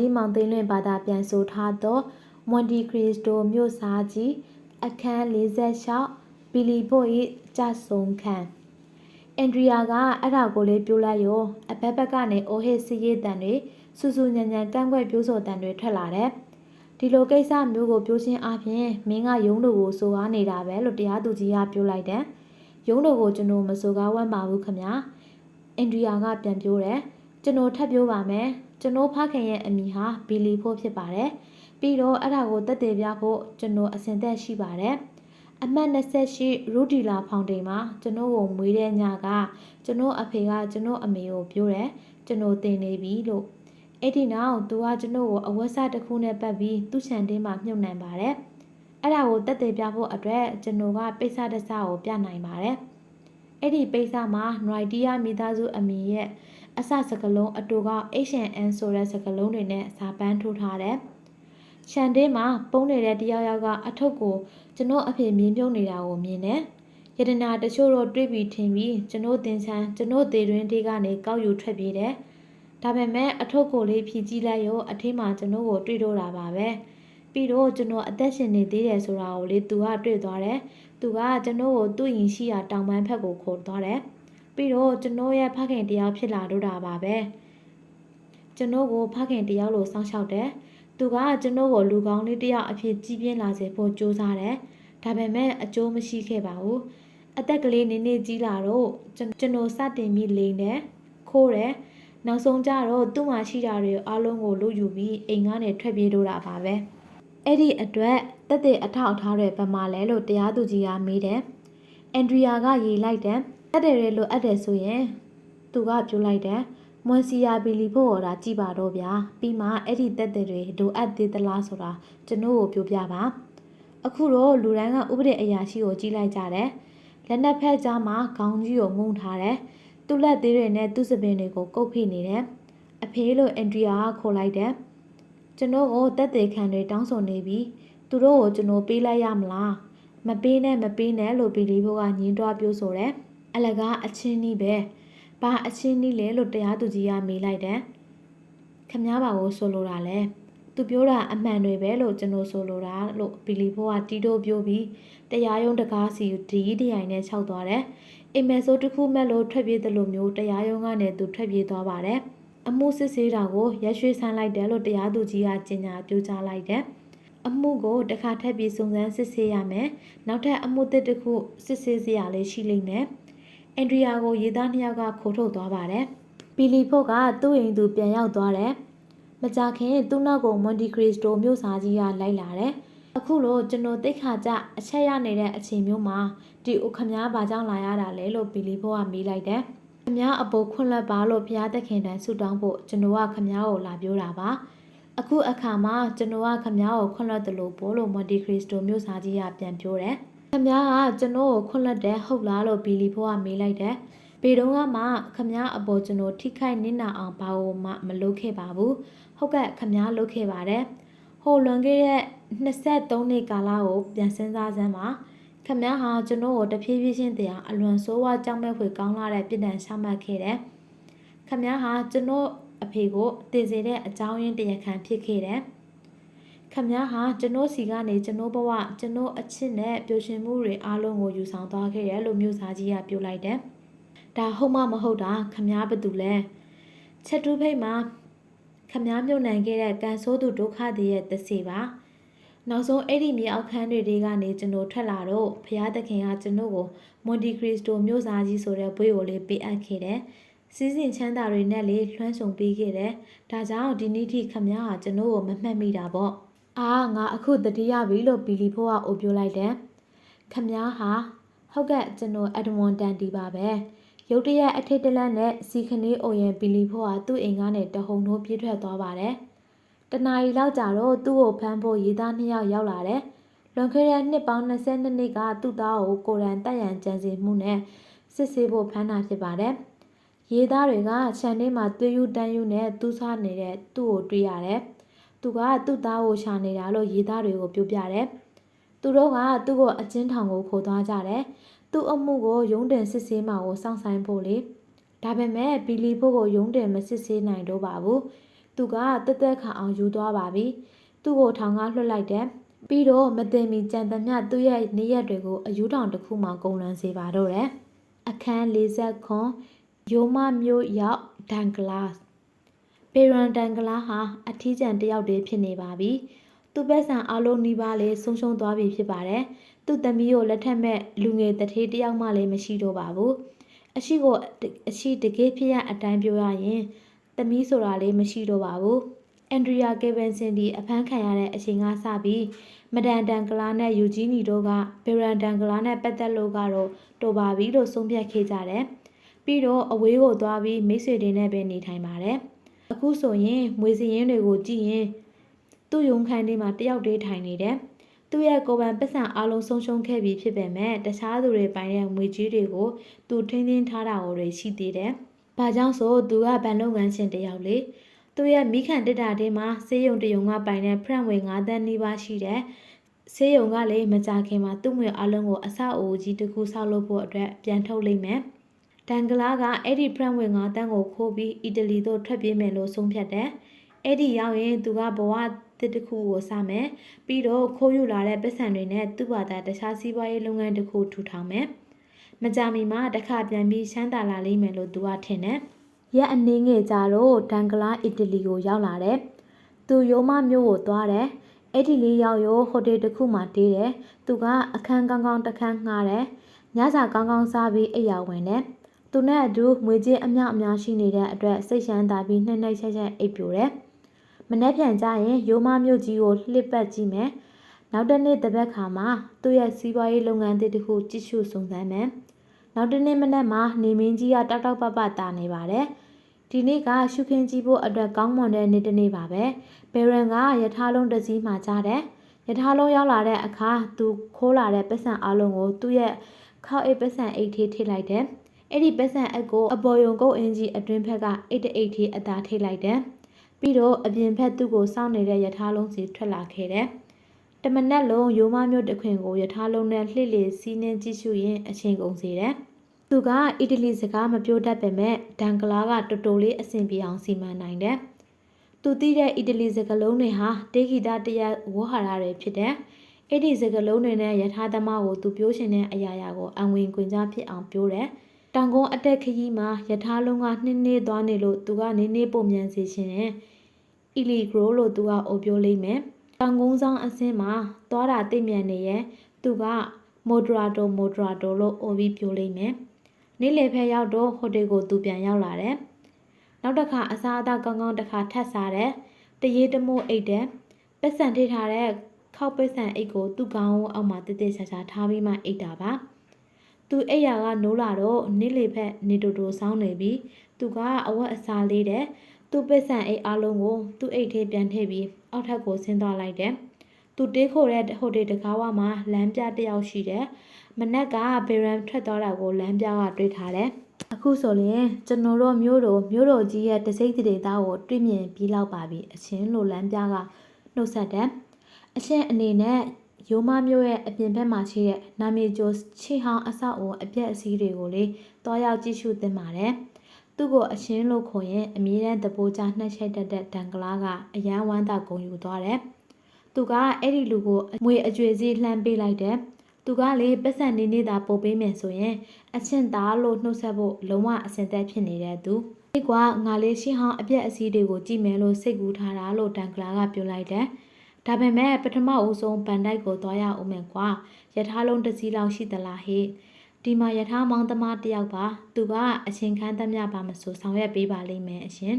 ဒီမောင်သိန်းလွင်ဘာသာပြန်ဆိုထားသောမွန်တီခရစ်စတိုမြို့စားကြီးအခန်း46ဘီလီဖို့၏ကြဆုံခံအန်ဒရီယာကအဲ့ဒါကိုလေးပြိုးလိုက်ရောအဘက်ဘက်ကနေအိုဟစ်စီရေးတန်တွေစူစူညံညံကန့်ကွက်ပြိုးစော်တန်တွေထွက်လာတယ်ဒီလိုကိစ္စမျိုးကိုပြောချင်းအပြင်မင်းကယုံတို့ကိုဆိုကားနေတာပဲလို့တရားသူကြီးကပြောလိုက်တယ်ယုံတို့ကိုကျွန်တော်မဆိုကားဝမ်းပါဘူးခမညာအန်ဒရီယာကပြန်ပြောတယ်ကျွန်တော်ထပ်ပြောပါမယ် ကျွန်တော်ဖခင်ရဲ့အမိဟာဘီလီဖို့ဖြစ်ပါတယ်ပြီးတော့အဲ့ဒါကိုတက်တည်ပြဖို့ကျွန်တော်အစင်သက်ရှိပါတယ်အမှတ်28ရူဒီလာဖောင်တိန်မှာကျွန်တော်ကိုမွေးတဲ့ညကကျွန်တော်အဖေကကျွန်တော်အမေကိုပြောတယ်ကျွန်တော်တင်နေပြီလို့အဲ့ဒီနောက်သူကကျွန်တော်ကိုအဝတ်စားတစ်ခုနဲ့ပတ်ပြီးသူ့ခြံတင်းမှာမြုပ်နှံပါတယ်အဲ့ဒါကိုတက်တည်ပြဖို့အတွက်ကျွန်တော်ကပိတ်စာတစ်စားကိုပြနိုင်ပါတယ်အဲ့ဒီပိတ်စာမှာနွိုင်တီယာမိသားစုအမေရဲ့ အစစကလုံးအတူက H&N ဆိုတဲ့စကလုံးတွေနဲ့စာပန်းထိုးထားတယ်။ရှန်တင်းမှာပုံနေတဲ့တယောက်ယောက်ကအထုပ်ကိုကျွန်တော်အဖေမြင်ပြုံးနေတာကိုမြင်တယ်။ယတနာတချို့တော့တွေးပြီးထင်ပြီးကျွန်တော်တင်ချမ်းကျွန်တော်သေးတွင်တေးကနေကောက်ယူထွက်ပြေးတယ်။ဒါပေမဲ့အထုပ်ကိုလေးဖြည့်ကြည့်လိုက်ရောအထင်းမှာကျွန်တော်ကိုတွေးတော့တာပါပဲ။ပြီးတော့ကျွန်တော်အသက်ရှင်နေသေးတယ်ဆိုတာကိုလေသူကတွေ့သွားတယ်။သူကကျွန်တော်ကိုသူ့ရင်ရှိရာတောင်ပန်းဖက်ကိုခေါ်သွားတယ်။ ပြီးတော့ကျွန်တော်ရဲ့ဖခင်တယောက်ဖြစ်လာတော့တာပါပဲကျွန်တော်ကိုဖခင်တယောက်လိုစောင့်ရှောက်တယ်သူကကျွန်တော်ကိုလူကောင်းလေးတယောက်အဖြစ်ကြီးပြင်းလာစေဖို့ကြိုးစားတယ်ဒါပေမဲ့အကျိုးမရှိခဲ့ပါဘူးအသက်ကလေးနည်းနည်းကြီးလာတော့ကျွန်တော်စတင်ပြီးလိန်တယ်ခိုးတယ်နောက်ဆုံးကြတော့သူ့မှာရှိတာတွေအားလုံးကိုလုယူပြီးအိမ်ကနေထွက်ပြေးတော့တာပါပဲအဲ့ဒီအတွက်တက်တဲ့အထောက်အထားတွေဘယ်မှာလဲလို့တရားသူကြီးကမေးတယ်အန်ဒရီယာကရေးလိုက်တယ် အဲ့တယ်ရဲ့လိုအပ်တယ်ဆိုရင်သူကပြောလိုက်တယ်မွန်စီယာဘီလီဖို့ဟောတာကြည်ပါတော့ဗျာပြီးမှအဲ့ဒီတက်တဲ့တွေလိုအပ်သေးသလားဆိုတာကျွန်တော်ကိုပြောပြပါအခုတော့လူတိုင်းကဥပဒေအရာရှိကိုကြီးလိုက်ကြတယ်လက်နက်ဖက်ကြားမှာခေါင်းကြီးကိုငုံထားတယ်သူ့လက်သေးတွေနဲ့သူ့စပင်တွေကိုကုတ်ဖိနေတယ်အဖေလို့အန်ဒရီယာကခေါ်လိုက်တယ်ကျွန်တော်ကိုတက်တဲ့ခံတွေတောင်းဆိုနေပြီးသူတို့ကိုကျွန်တော်ပေးလိုက်ရမလားမပေးနဲ့မပေးနဲ့လို့ဘီလီဖို့ကညင်းတွားပြောဆိုတယ် အလကားအချင်းနီးပဲဘာအချင်းနီးလဲလို့တရားသူကြီးကမေးလိုက်တယ်ခမ ्या ပါကိုဆိုလိုတာလဲသူပြောတာအမှန်တွေပဲလို့ကျွန်တော်ဆိုလိုတာလို့ဘီလီဖိုးကတီးတိုးပြောပြီးတရားရုံးတကားစီဒီတရိုင်နဲ့ခြောက်သွားတယ်အိမ်မက်ဆိုးတစ်ခုမဲ့လို့ထွက်ပြေးတယ်လို့မျိုးတရားရုံးကနေသူထွက်ပြေးသွားပါတယ်အမှုစစ်ဆေးတာကိုရက်ရွှေဆန်းလိုက်တယ်လို့တရားသူကြီးကကြေညာပြောကြားလိုက်တယ်အမှုကိုတစ်ခါထပ်ပြီးစုံစမ်းစစ်ဆေးရမယ်။နောက်ထပ်အမှုသစ်တစ်ခုစစ်ဆေးစရာလည်းရှိလိမ့်မယ်။ အန်ဒရီယာကိုရေးသားနှစ်ယောက်ကခိုးထုတ်သွားပါတယ်။ပီလီဖို့ကသူ့အိမ်သူပြန်ရောက်သွားတယ်။မကြခင်သူ့နောက်ကိုမွန်တီခရစ်စတိုမြို့စားကြီးကလိုက်လာတယ်။အခုလိုကျွန်တော်တိတ်ခါကြအချက်ရနေတဲ့အချိန်မျိုးမှာဒီအိုခမားဘာကြောင့်လာရတာလဲလို့ပီလီဖို့ကမေးလိုက်တယ်။ခမားအပေါ်ခွန့်လက်ပါလို့ဘုရားသခင်တန်ဆုတောင်းဖို့ကျွန်တော်ကခမားကိုလာပြောတာပါ။အခုအခါမှာကျွန်တော်ကခမားကိုခွန့်လက်တယ်လို့ပို့လို့မွန်တီခရစ်စတိုမြို့စားကြီးကပြန်ပြောတယ်။ ခမ ्या ကကျွန်တော်ကိုခွန့်လက်တယ်ဟုတ်လားလို့ဘီလီဖိုးကမေးလိုက်တယ်။ပေတုံးကမှခမ ्या အပေါ်ကျွန်တော်ထိခိုက်နစ်နာအောင်ဘာလို့မှမလုပ်ခဲ့ပါဘူး။ဟုတ်ကဲ့ခမ ्या လုပ်ခဲ့ပါတယ်။ဟိုလွန်ခဲ့တဲ့23နှစ်ကာလကိုပြန်စဉ်းစားစမ်းပါ။ခမ ्या ဟာကျွန်တော်ကိုတဖြည်းဖြည်းချင်းတရားအလွန်ဆိုးဝါးကြောက်မဲ့ဖွယ်ကောင်းလာတဲ့ပြည်တန်ရှမှတ်ခဲ့တယ်။ခမ ्या ဟာကျွန်တော်အဖေကိုတည်စေတဲ့အကြောင်းရင်းတရားခံဖြစ်ခဲ့တယ်။ ခမည်းဟာကျွန်တော်စီကနေကျွန်တော်ဘဝကျွန်တော်အချစ်နဲ့ပျော်ရွှင်မှုတွေအားလုံးကိုယူဆောင်သွားခဲ့တယ်လို့မြို့သားကြီးကပြောလိုက်တယ်။ဒါဟုတ်မှမဟုတ်တာခမည်းဘသူလဲ။ချက်တူးဖိတ်မှာခမည်းမြုပ်နှံခဲ့တဲ့ကန်ဆိုးသူဒုက္ခတွေရဲ့တစီပါ။နောက်ဆုံးအဲ့ဒီမြေအောက်ခန်းတွေတွေကနေကျွန်တော်ထွက်လာတော့ဘုရားသခင်ကကျွန်တော်ကိုမွန်တီခရစ်စတိုမြို့သားကြီးဆိုတဲ့ဘွေကိုလေးပေးအပ်ခဲ့တယ်။စီးစင်ချမ်းသာတွေနဲ့လေလွှမ်းဆုံပေးခဲ့တယ်။ဒါကြောင့်ဒီနေ့ထိခမည်းဟာကျွန်တော်ကိုမမှတ်မိတာပေါ့။ အာငါအခုတတိယပြီလို့ဘီလီဖိုးကအိုပြောလိုက်တယ်ခမည်းဟာဟုတ်ကဲ့ကျွန်တော်အက်ဒမွန်တန်တီပါပဲရုတ်တရက်အထိတ်တလန့်နဲ့စီခနေအိုရင်ဘီလီဖိုးကသူ့အိမ်ကနေတဟုန်ထိုးပြေးထွက်သွားပါတယ်တနာရီလောက်ကြာတော့သူ့ကိုဖမ်းဖို့ရေးသားနှစ်ယောက်ရောက်လာတယ်လွန်ခဲ့တဲ့နှစ်ပေါင်း22နှစ်ကသူ့သားကိုကိုရန်တက်ရန်ကြံစီမှုနဲ့စစ်ဆေးဖို့ဖမ်းတာဖြစ်ပါတယ်ရေးသားတွေကခြံထဲမှာသွေးယူတန်းယူနဲ့သူ့စားနေတဲ့သူ့ကိုတွေ့ရတယ်။ သူကသူ့သားကိုရှာနေတာလို့ရေးသားတွေကိုပြောပြတယ်။သူတို့ကသူ့ကိုအကျဉ်းထောင်ကိုခိုးသွားကြတယ်။သူ့အမှုကိုရုံးတင်စစ်ဆေးမှာကိုစောင့်ဆိုင်ဖို့လေ။ဒါပေမဲ့ဘီလီဖို့ကိုရုံးတင်မစစ်ဆေးနိုင်တော့ပါဘူး။သူသူကတက်တက်ခါအောင်ယူသွားပါပြီသူ့ကိုထောင်ကလွှတ်လိုက်တယ်ပြီးတော့မတင်မီကြံသမျှသူ့ရဲ့နေရက်တွေကိုအယူထောင်တစ်ခုမှကုန်လန်းစေပါတော့တယ်အခန်း40ခွန်ရိုးမမျိုးရောက်ဒန်ဂလတ် ပေရန်ဒန်ဂလာဟာအထီးကျန်တစ်ယောက်တည်းဖြစ်နေပါပြီသူ့ဘက်ဆန်အလုံးနီးပါးလေးဆုံးရှုံးသွားပြီဖြစ်ပါတယ်သူ့သမီးကိုလက်ထက်မဲ့လူငယ်တထေးတစ်ယောက်မှလည်းမရှိတော့ပါဘူးအရှိကိုအရှိတကယ်ဖြစ်ရအတိုင်းပြောရရင်သမီးဆိုတာလေးမရှိတော့ပါဘူး။အန်ဒရီယာကေဗင်စင်ဒီအဖမ်းခံရတဲ့အချိန်ကစပြီးမဒန်တန်ကလာနဲ့ယူဂျီနီတို့ကဘီရန်တန်ကလာနဲ့ပတ်သက်လို့ကတော့တော်ပါပြီလို့ဆုံးဖြတ်ခဲ့ကြတယ်။ပြီးတော့အဝေးကိုသွားပြီးမိတ်ဆွေတွေနဲ့ပဲနေထိုင်ပါတယ်။ အခုဆိုရင်မွေစရင်တွေကိုကြည့်ရင်သူ့ယုံခန်းထဲမှာတယောက်တည်းထိုင်နေတယ်။သူ့ရဲ့ကိုယ်ပိုင်ပတ်စံအလုံးဆုံးရှုံးခဲ့ပြီဖြစ်ပေမဲ့တခြားသူတွေပိုင်တဲ့ငွေကြီးတွေကိုသူထင်းထင်းထားတာကိုတွေရှိသေးတယ်။ဘာကြောင့်ဆိုသူကဗန်လုပ်ငန်းရှင်တယောက်လေ။သူရဲ့မိခန့်တက်တာထဲမှာဆေးရုံတရုံကပိုင်တဲ့ဖရန့်ဝေ9တန်းနီးပါးရှိတဲ့ဆေးရုံကလည်းမကြခင်မှာသူ့ငွေအလုံးကိုအဆောက်အဦကြီးတစ်ခုဆောက်လုပ်ဖို့အတွက်ပြန်ထုတ်လိုက်မယ်။ ဒန်ဂလာကအဲ့ဒီဖရန့်ဝေ9တန်းကိုခိုးပြီးအီတလီသို့ထွက်ပြေးမယ်လို့ဆုံးဖြတ်တယ်။အဲ့ဒီရောက်ရင်သူကဘဝတစ်တစ်ခုကိုစမယ်။ပြီးတော့ခိုးယူလာတဲ့ပတ်စံတွေနဲ့သူ့ဘာသာတခြားစီးပွားရေးလုပ်ငန်းတစ်ခုထူထောင်မယ်။မကြမီမှာတစ်ခါပြန်ပြီးရှမ်းသာလာလိမ့်မယ်လို့သူကထင်တယ်။ရက်အနေငယ်ကြတော့ဒန်ဂလာအီတလီကိုရောက်လာတယ်။သူရိုးမမျိုးကိုသွားတယ်။အဲ့ဒီလေးရောက်ရောဟိုတယ်တစ်ခုမှတေးတယ်။သူကအခန်းကောင်းကောင်းတစ်ခန်းငှားတယ်။ညစာကောင်းကောင်းစားပြီးအိပ်ယာဝင်တယ်။ သူနဲ့အတူငွေကြေးအများအများရှိနေတဲ့အတွက်စိတ်ရှမ်းသာပြီးနှိမ့်နှိမ့်ချက်ချက်အိပ်ပျော်တယ်။မနေ့ပြန်ကြရင်ရိုးမမျိုးကြီးကိုလှစ်ပတ်ကြည့်မယ်။နောက်တစ်နေ့တစ်ပတ်ခါမှာသူ့ရဲ့စီးပွားရေးလုပ်ငန်းတစ်ခုကြည့်ရှုစုံစမ်းမယ်။နောက်တစ်နေ့မနက်မှာနေမင်းကြီးကတောက်တောက်ပပတာနေပါတယ်။ဒီနေ့ကရှုခင်းကြည့်ဖို့အတွက်ကောင်းမွန်တဲ့နေ့တစ်နေ့ပါပဲ။ဘေရန်ကယထာလုံးတစ်စီးမှကြားတယ်။ယထာလုံးရောက်လာတဲ့အခါသူခိုးလာတဲ့ပတ်စံအလုံးကိုသူ့ရဲ့ခေါက်အိတ်ပတ်စံအိတ်ထေးထိလိုက်တယ်။ အဲ့ဒီပတ်စံအက်ကိုအပေါ်ယုံကုတ်အင်ကြီးအတွင်းဘက်ကအိတ်တအိတ်ထေးအသာထိလိုက်တယ်။ပြီးတော့အပြင်ဘက်သူ့ကိုစောင့်နေတဲ့ယထာလုံးစီထွက်လာခဲ့တယ်။တမနက်လုံးရိုးမမျိုးတခွင်ကိုယထာလုံးနဲ့လှစ်လေစီးနှင်းကြည့်ရှုရင်းအချိန်ကုန်စေတယ်။သူကအီတလီစကားမပြောတတ်ပေမဲ့ဒန်ကလာကတော်တော်လေးအဆင်ပြေအောင်စီမံနိုင်တယ်။သူသိတဲ့အီတလီစကားလုံးတွေဟာတေဂီတာတရဝဟာရတွေဖြစ်တယ်။အဲ့ဒီစကားလုံးတွေနဲ့ယထာသမားကိုသူပြောရှင်တဲ့အရာရာကိုအဝင်ခွင်ကြားဖြစ်အောင်ပြောတယ်။ တောင်ကုန်းအတက်ခရီးမှာယထာလုံးကနှင်းနှင်းသွားနေလို့သူကနေနေပုံမြန်စေရှင်တယ်။အီလီဂရိုလို့သူကအိုပြောလိမ့်မယ်။တောင်ကုန်းဆောင်အဆင်းမှာသွားတာတိတ်မြန်နေရဲ့သူကမိုဒရာတိုမိုဒရာတိုလို့အိုပြီးပြောလိမ့်မယ်။နေ့လယ်ဖက်ရောက်တော့ဟိုတယ်ကိုသူပြန်ရောက်လာတယ်။နောက်တစ်ခါအစားအသောက်ကောင်းကောင်းတစ်ခါထပ်စားတယ်။တရေတမို့အိတ်တယ်။ပတ်စံထိထားတဲ့ခောက်ပစ်ဆန်အိတ်ကိုသူ့ကောင်းအောက်မှာတည်တည်ချာချာထားပြီးမှအိတ်တာပါ။ သူအိတ်ရာကနိုးလာတော့နေ့လေဖက်နေတူတူဆောင်းနေပြီးသူကအဝတ်အစားလေးတဲ့သူ့ပစ်ဆန်အိတ်အလုံးကိုသူ့အိတ်ထဲပြန်ထည့်ပြီးအောက်ထပ်ကိုဆင်းသွားလိုက်တယ်။သူတေးခိုတဲ့ဟိုတယ်တကားဝမှာလမ်းပြတစ်ယောက်ရှိတယ်။မနက်ကဘေရန်ထွက်သွားတာကိုလမ်းပြကတွေ့ထားတယ်။အခုဆိုရင်ကျွန်တော်တို့မျိုးတော်မျိုးတော်ကြီးရဲ့တစိမ့်တေသားကိုတွေ့မြင်ပြီးလောက်ပါပြီအချင်းလိုလမ်းပြကနှုတ်ဆက်တယ်။အချင်းအနေနဲ့ ရိုးမမျိုးရဲ့အပြင်ဘက်မှာရှိတဲ့နာမည်ကျော်ချီဟောင်းအဆောက်အုံအပြက်အစည်းတွေကိုလေတွားရောက်ကြည့်ရှုသင့်ပါတယ်။သူ့ကိုအချင်းလို့ခေါ်ရင်အမြဲတမ်းတပိုးချနှက်ချိတ်တတ်တဲ့ဒန်ကလာကအရန်ဝမ်းသာဂုံယူသွားတယ်။သူကအဲ့ဒီလူကိုငွေအကျွေစီလှမ်းပေးလိုက်တယ်။သူကလေပတ်စံနေနေတာပို့ပေးမယ်ဆိုရင်အချင်းသားလို့နှုတ်ဆက်ဖို့လုံးဝအစင်သက်ဖြစ်နေတဲ့သူဒီကွာငါလေးရှင်းဟောင်းအပြက်အစည်းတွေကိုကြည့်မယ်လို့စိတ်ကူးထားတာလို့တန်ကလာကပြောလိုက်တယ် ဒါပေမဲ့ပထမအဦးဆုံးဗန်ဒိုက်ကိုသွားရအောင်မယ်ကွာယထာလုံးတစ်စီးလောက်ရှိသလားဟေ့ဒီမှာယထာမောင်သမားတယောက်ပါသူကအချင်းခန်းသမျှပါမဆိုဆောင်ရွက်ပေးပါလိမ့်မယ်အရှင်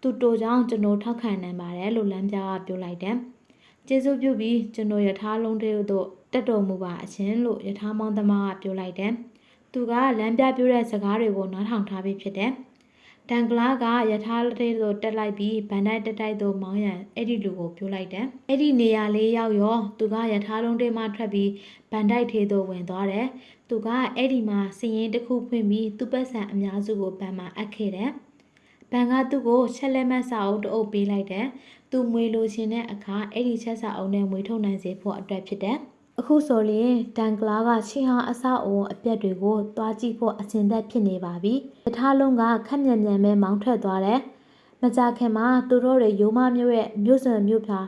သူတိုကြောင့်ကျွန်တော်ထောက်ခံနိုင်ပါတယ်လို့လမ်းပြကပြောလိုက်တယ်ကျေးဇူးပြုပြီးကျွန်တော်ယထာလုံးတွေတို့တက်တော်မူပါအရှင်လို့ယထာမောင်သမားကပြောလိုက်တယ်။သူကလမ်းပြပြတဲ့စကားတွေကိုနားထောင်ထားပြီးဖြစ်တယ်။ ဒန်ကလာကယထာလက်ထဲသို့တက်လိုက်ပြီးဗန်တိုက်တက်တိုက်သို့မောင်းရန်အဲ့ဒီလူကိုပြောလိုက်တယ်။အဲ့ဒီနေရာလေးရောက်ရောသူကယထာလုံးထဲမှထွက်ပြီးဗန်တိုက်ထဲသို့ဝင်သွားတယ်။သူကအဲ့ဒီမှာစည်ရင်တစ်ခုဖွင့်ပြီးသူ့ပတ်စံအများစုကိုဗန်မှာအပ်ခဲ့တယ်။ဘန်ကသူ့ကိုချက်လက်မတ်စာအုပ်တအုပ်ပေးလိုက်တယ်။သူမွေလိုချင်တဲ့အခါအဲ့ဒီချက်စာအုပ်နဲ့မွေထုတ်နိုင်စေဖို့အတွက်ဖြစ်တယ်။ အခုဆိုရင်ဒန်ကလာကချီဟာအဆောက်အုံအပြက်တွေကိုတွားကြည့်ဖို့အစဉ်သက်ဖြစ်နေပါပြီ။တထားလုံးကခက်မြန်မြန်ပဲမောင်းထွက်သွားတယ်။ဘမကြခင်မှာသူတို့တွေရိုးမမျိုးရဲ့မြို့စွန်မြို့ဖြာ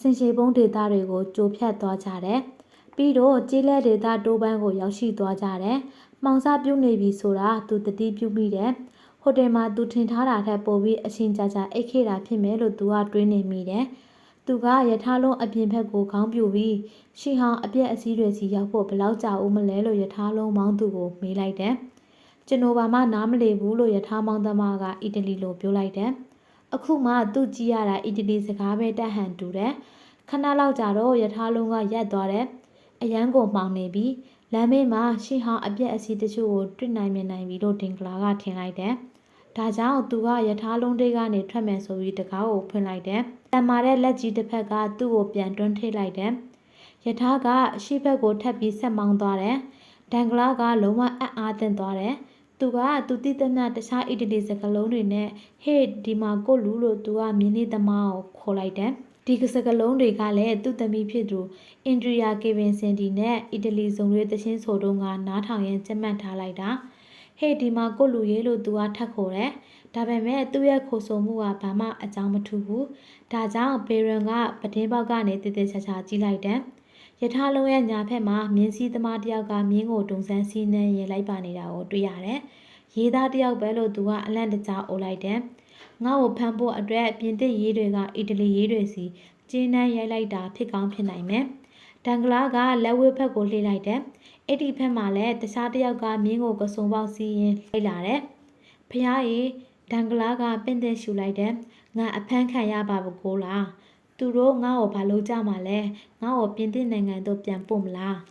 စင်ရှည်ပုံးဒေသတွေကိုကြိုဖြတ်သွားကြတယ်။ပြီးတော့ကျေးလက်ဒေသတိုးပန်းကိုရောက်ရှိသွားကြတယ်။မှောင်စားပြုတ်နေပြီဆိုတာသူတတိပြုမိတယ်။ဟိုတယ်မှာသူထင်ထားတာထက်ပိုပြီးအချင်းကြကြအိတ်ခေတာဖြစ်မယ်လို့သူကတွေးနေမိတယ်။ သူကယထာလုံးအပြင်ဘက်ကိုခေါင်းပြူပြီးရှီဟောင်းအပြက်အစည်းတွေစီရောက်ဖို့ဘယ်လောက်ကြာဦးမလဲလို့ယထာလုံးမောင်းသူကိုမေးလိုက်တယ်။ကျွန်တော်ဘာမှနားမလည်ဘူးလို့ယထာမောင်းသမားကအီတလီလိုပြောလိုက်တယ်။အခုမှသူကြည့်ရတာအီတလီစကားပဲတက်ဟန်တူတယ်။ခဏလောက်ကြာတော့ယထာလုံးကရက်သွားတယ်။အရန်ကိုမှောင်နေပြီးလမ်းမေးမှာရှီဟောင်းအပြက်အစည်းတချို့ကိုတွေ့နိုင်မြင်နိုင်ပြီလို့ဒင်ကလာကထင်လိုက်တယ်။ ဒါကြောင့်သူကယထာလုံးတွေကနေထွက်မယ်ဆိုပြီးတကားကိုဖွင့်လိုက်တယ်။တန်မာတဲ့လက်ကြီးတစ်ဖက်ကသူ့ကိုပြန်တွန်းထိလိုက်တယ်။ယထာကရှေ့ဘက်ကိုထပ်ပြီးဆက်မောင်းသွားတယ်။ဒန်ကလာကလုံးဝအံ့အားသင့်သွားတယ်။သူကသူတိသမျှတခြားအီတလီစကားလုံးတွေနဲ့ဟေ့ဒီမှာကိုလူလို့သူကမြင်းလေးသမားကိုခေါ်လိုက်တယ်။ဒီစကားလုံးတွေကလည်းသူ့သမီးဖြစ်သူအင်ဒရီယာကေဗင်စင်ဒီနဲ့အီတလီစုံတွေတချင်းဆိုတုန်းကနားထောင်ရင်းကြက်မှတ်ထားလိုက်တာ။ ဟေ့ဒီမှာကိုလူရေးလို့သူကထပ်ခေါ်တယ်။ဒါပေမဲ့သူ့ရဲ့ခိုဆိုမှုကဘာမှအကြောင်းမထူးဘူး။ဒါကြောင့်ဘေရန်ကပတင်းပေါက်ကနေတည်တည်ချာချာကြည့်လိုက်တယ်။ယထာလုံးရဲ့ညာဖက်မှာမြင်းစည်းသမားတယောက်ကမြင်းကိုတုံစမ်းစီးနှမ်းရင်လိုက်ပါနေတာကိုတွေ့ရတယ်။ရေးသားတယောက်ပဲလို့သူကအလန့်တကြားအိုလိုက်တယ်။ငါ့ကိုဖမ်းဖို့အတွက်ပြင်သစ်ရေးတွေက အီတလီရေးတွေစီကျင်းနှမ်းရိုက်လိုက်တာဖြစ်ကောင်းဖြစ်နိုင်မယ်။ ဒန်ကလာကလက်ဝဲဘက်ကိုလှည့်လိုက်တယ်။အဲ့ဒီဘက်မှာလည်းတခြားတယောက်ကမြင်းကိုကစုံပေါက်စီးရင်လိုက်လာတယ်။ဖះရေဒန်ကလာကပင့်တဲ့ရှူလိုက်တယ်။ငါအဖမ်းခံရပါဘကိုလား။သူတို့ငါ့ကိုဘာလုပ်ကြမှာလဲ။ငါ့ကိုပြင်သစ်နိုင်ငံသို့ပြန်ပို့မလား။